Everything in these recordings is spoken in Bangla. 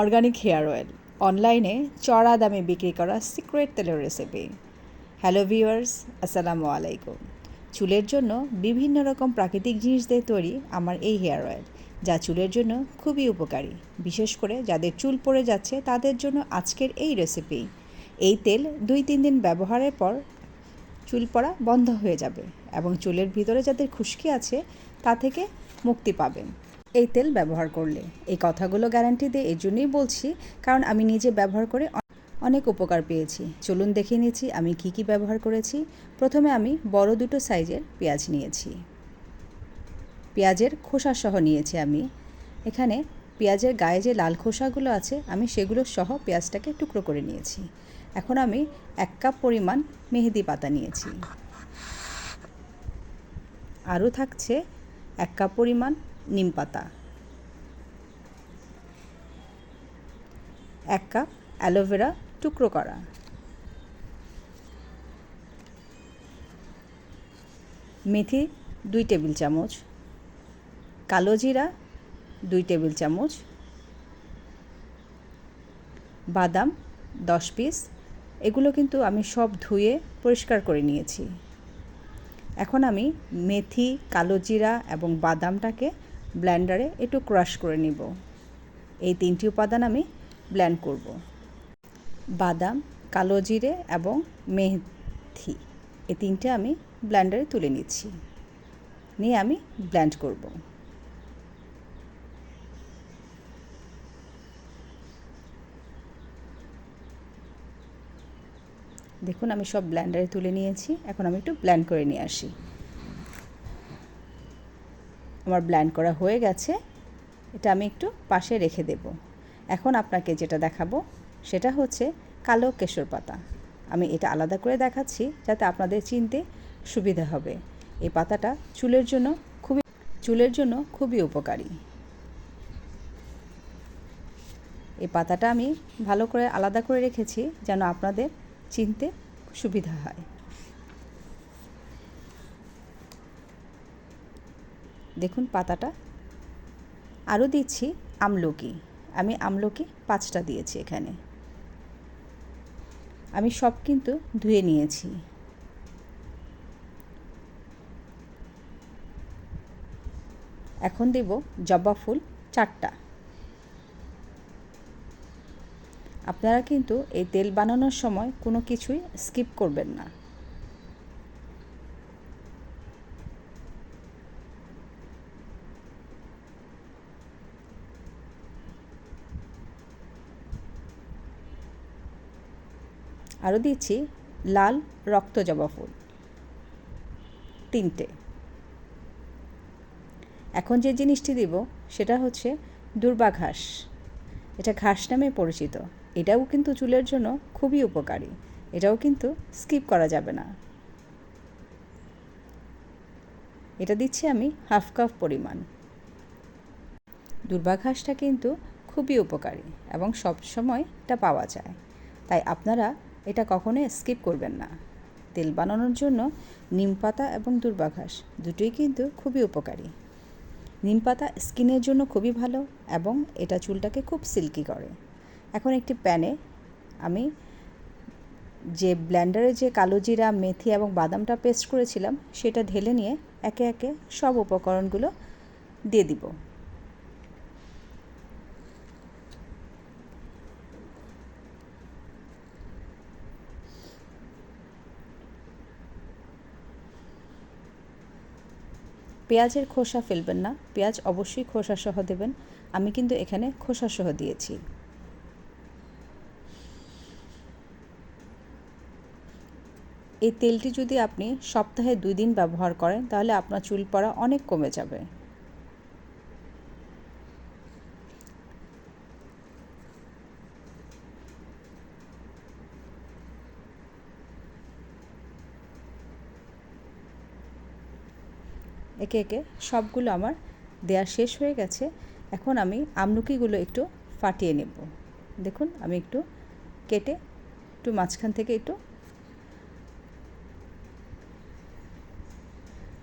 Organic hair oil. অনলাইনে চড়া দামে বিক্রি করা সিক্রেট তেলের রেসিপি হ্যালো ভিউয়ার্স আসসালামু আলাইকুম। চুলের জন্য বিভিন্ন রকম প্রাকৃতিক জিনিস দিয়ে তৈরি আমার এই হেয়ার অয়েল, যা চুলের জন্য খুবই উপকারী, বিশেষ করে যাদের চুল পড়ে যাচ্ছে তাদের জন্য আজকের এই রেসিপি এই তেল দুই তিন দিন ব্যবহারের পর চুল পড়া বন্ধ হয়ে যাবে এবং চুলের ভিতরে যাদের খুশকি আছে তা থেকে মুক্তি পাবেন। এই তেল ব্যবহার করলে। এই কথাগুলো গ্যারান্টি দিয়ে এই জন্যই বলছি, কারণ আমি নিজে ব্যবহার করে অনেক উপকার পেয়েছি। চলুন দেখে নিয়েছি আমি কি কি ব্যবহার করেছি। প্রথমে আমি বড় দুটো সাইজের পেঁয়াজ নিয়েছি। পেঁয়াজের খোসা সহ নিয়েছি আমি। এখানে পেঁয়াজের গায়ে যে লাল খোসাগুলো আছে, আমি সেগুলো সহ পেঁয়াজটাকে টুকরো করে নিয়েছি। এখন আমি এক কাপ পরিমাণ মেহেদি পাতা নিয়েছি। আরও থাকছে এক কাপ পরিমাণ নিম পাতা। এক কাপ অ্যালোভেরা টুকরো করা। মেথি দুই টেবিল চামচ। কালো জিরা দুই টেবিল চামচ। বাদাম দশ পিস। এগুলো কিন্তু আমি সব ধুয়ে পরিষ্কার করে নিয়েছি। এখন আমি মেথি, কালো জিরা এবং বাদামটাকে ব্ল্যান্ডারে একটু ক্রাশ করে নিব। এই তিনটি উপাদান আমি ব্ল্যান্ড করব। বাদাম, কালো জিরে এবং মেথি, এই তিনটে আমি ব্ল্যান্ডারে তুলে নিচ্ছি। নিয়ে আমি ব্ল্যান্ড করব। দেখুন, আমি সব ব্ল্যান্ডারে তুলে নিয়েছি। এখন আমি একটু ব্ল্যান্ড করে নিয়ে আসি। আমার ব্ল্যান্ড করা হয়ে গেছে, এটা আমি একটু পাশে রেখে দেব। এখন আপনাকে যেটা দেখাবো, সেটা হচ্ছে কালো কেশর পাতা। আমি এটা আলাদা করে দেখাচ্ছি, যাতে আপনাদের চিনতে সুবিধা হবে। এই পাতাটা চুলের জন্য খুবই, চুলের জন্য খুবই উপকারী। এই পাতাটা আমি ভালো করে আলাদা করে রেখেছি, যেন আপনাদের চিনতে সুবিধা হয়। দেখুন পাতাটা। আরও দিচ্ছি আমলকি। আমি আমলকি পাঁচটা দিয়েছি এখানে। আমি সব কিন্তু ধুয়ে নিয়েছি। এখন দেব জবা ফুল চারটা। আপনারা কিন্তু এই তেল বানানোর সময় কোনো কিছুই স্কিপ করবেন না। আরও দিচ্ছি লাল রক্ত জবা ফুল। তিনটে। এখন যে জিনিসটি দিব সেটা হচ্ছে দুর্বা ঘাস। এটা ঘাস নামে পরিচিত। এটাও কিন্তু চুলের জন্য খুবই উপকারী। এটাও কিন্তু স্কিপ করা যাবে না। এটা দিচ্ছি আমি হাফ কাপ পরিমাণ। দুর্বা ঘাসটা কিন্তু খুবই উপকারী এবং সব সময় এটা পাওয়া যায়। তাই আপনারা এটা কখনোই স্কিপ করবেন না। তেল বানানোর জন্য নিম পাতা এবং দুর্বা ঘাস দুটোই কিন্তু খুবই উপকারী। নিম পাতা স্কিনের জন্য খুবই ভালো এবং এটা চুলটাকে খুব সিল্কি করে। এখন একটি প্যানে আমি যে ব্ল্যান্ডারে যে কালো জিরা, মেথি এবং বাদামটা পেস্ট করেছিলাম, সেটা ঢেলে নিয়ে একে একে সব উপকরণগুলো দিয়ে দিব। পেঁয়াজের খোসা ফেলবেন না, পেঁয়াজ অবশ্যই খোসা সহ দেবেন। আমি কিন্তু এখানে খোসা সহ দিয়েছি। এই তেলটি যদি আপনি সপ্তাহে দুই দিন ব্যবহার করেন, তাহলে আপনার চুল পড়া অনেক কমে যাবে। একে একে সবগুলো আমার দেয়া শেষ হয়ে গেছে। এখন আমি আমলকিগুলো একটু ফাটিয়ে নেব। দেখুন, আমি একটু কেটে একটু মাঝখান থেকে একটু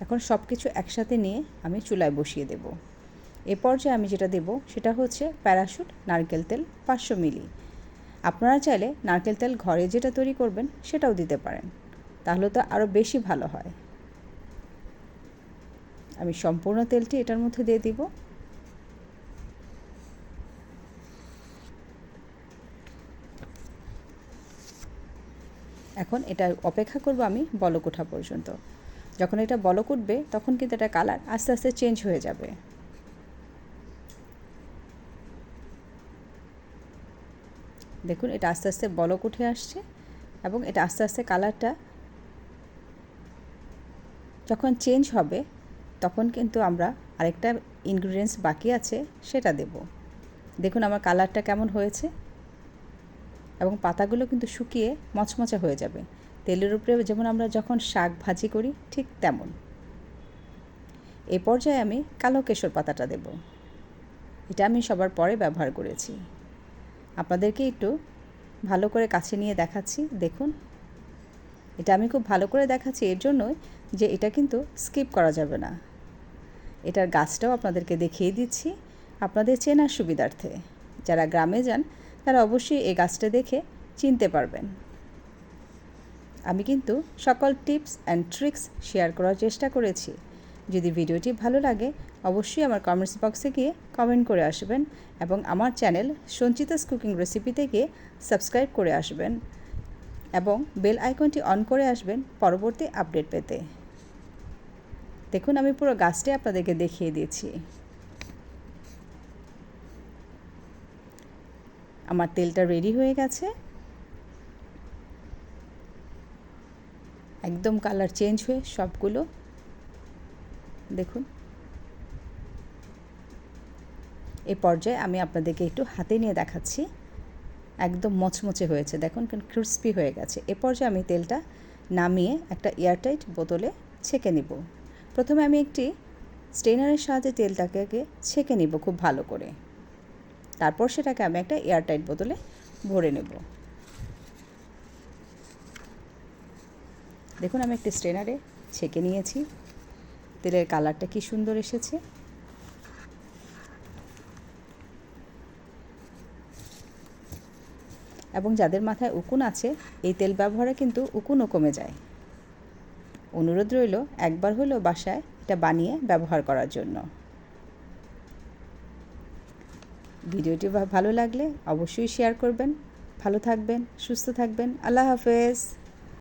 এখন সব কিছু একসাথে নিয়ে আমি চুলায় বসিয়ে দেব। এ পর্যায়ে আমি যেটা দেব সেটা হচ্ছে প্যারাশুট, নারকেল তেল পাঁচশো মিলি। আপনারা চাইলে নারকেল তেল ঘরে যেটা তৈরি করবেন সেটাও দিতে পারেন। তাহলে তো আরও বেশি ভালো হয়। আমি সম্পূর্ণ তেলটি এটার মধ্যে দিয়ে দিব। এখন এটা অপেক্ষা করব আমি বলক ওঠা পর্যন্ত। যখন এটা বলক উঠবে, তখন কিন্তু এটা কালার আস্তে আস্তে চেঞ্জ হয়ে যাবে। দেখুন, এটা আস্তে আস্তে বলক উঠে আসছে এবং এটা আস্তে আস্তে কালারটা যখন চেঞ্জ হবে তখন কিন্তু আমরা আরেকটা ইনগ্রিডিয়েন্টস বাকি আছে, সেটা দেব। দেখুন আমার কালারটা কেমন হয়েছে। এবং পাতাগুলো কিন্তু শুকিয়ে মচমচে হয়ে যাবে। তেলের উপরে যেমন আমরা যখন শাক ভাজি করি, ঠিক তেমন। এ পর্যায়ে আমি কালো কেশর পাতাটা দেব। এটা আমি সবার পরে ব্যবহার করেছি। আপনাদেরকে একটু ভালো করে কাছে নিয়ে দেখাচ্ছি, দেখুন। এটা আমি খুব ভালো করে দেখাচ্ছি, এর জন্যই যে এটা কিন্তু স্কিপ করা যাবে না। এটার গাছটাও আপনাদেরকে দেখিয়ে দিচ্ছি আপনাদের চেনার সুবিধার্থে। যারা গ্রামে যান, তারা অবশ্যই এই গাছটা দেখে চিনতে পারবেন। আমি কিন্তু সকল টিপস অ্যান্ড ট্রিক্স শেয়ার করার চেষ্টা করেছি। যদি ভিডিওটি ভালো লাগে, অবশ্যই আমার কমেন্টস বক্সে গিয়ে কমেন্ট করে আসবেন এবং আমার চ্যানেল সঞ্চিতাস কুকিং রেসিপিতে গিয়ে সাবস্ক্রাইব করে আসবেন এবং বেল আইকনটি অন করে আসবেন পরবর্তী আপডেট পেতে। দেখুন, আমি পুরো গাছটি আপনাদেরকে দেখিয়ে দিয়েছি। আমার তেলটা রেডি হয়ে গেছে। একদম কালার চেঞ্জ হয়ে সবগুলো। দেখুন। এ পর্যায়ে আমি আপনাদেরকে একটু হাতে নিয়ে দেখাচ্ছি। একদম মচমচে হয়েছে, দেখুন ক্রিস্পি হয়ে গেছে। এ পর্যায়ে আমি তেলটা নামিয়ে একটা এয়ারটাইট বোতলে ছেঁকে নিব। প্রথমে আমি একটি স্টেনারের সাহায্যে তেলটাকে ছেঁকে নিব খুব ভালো করে। তারপর সেটাকে আমি একটা এয়ারটাইট বোতলে ভরে নেব। দেখুন, আমি একটি স্ট্রেনারে ছেঁকে নিয়েছি। তেলের কালারটা কি সুন্দর এসেছে। এবং যাদের মাথায় উকুন আছে, এই তেল ব্যবহারে কিন্তু উকুনও কমে যায়। অনুরোধ রইল, একবার হলেও বাসায় এটা বানিয়ে ব্যবহার করার জন্য। ভিডিওটি ভালো লাগলে অবশ্যই শেয়ার করবেন। ভালো থাকবেন, সুস্থ থাকবেন। আল্লাহ হাফেজ।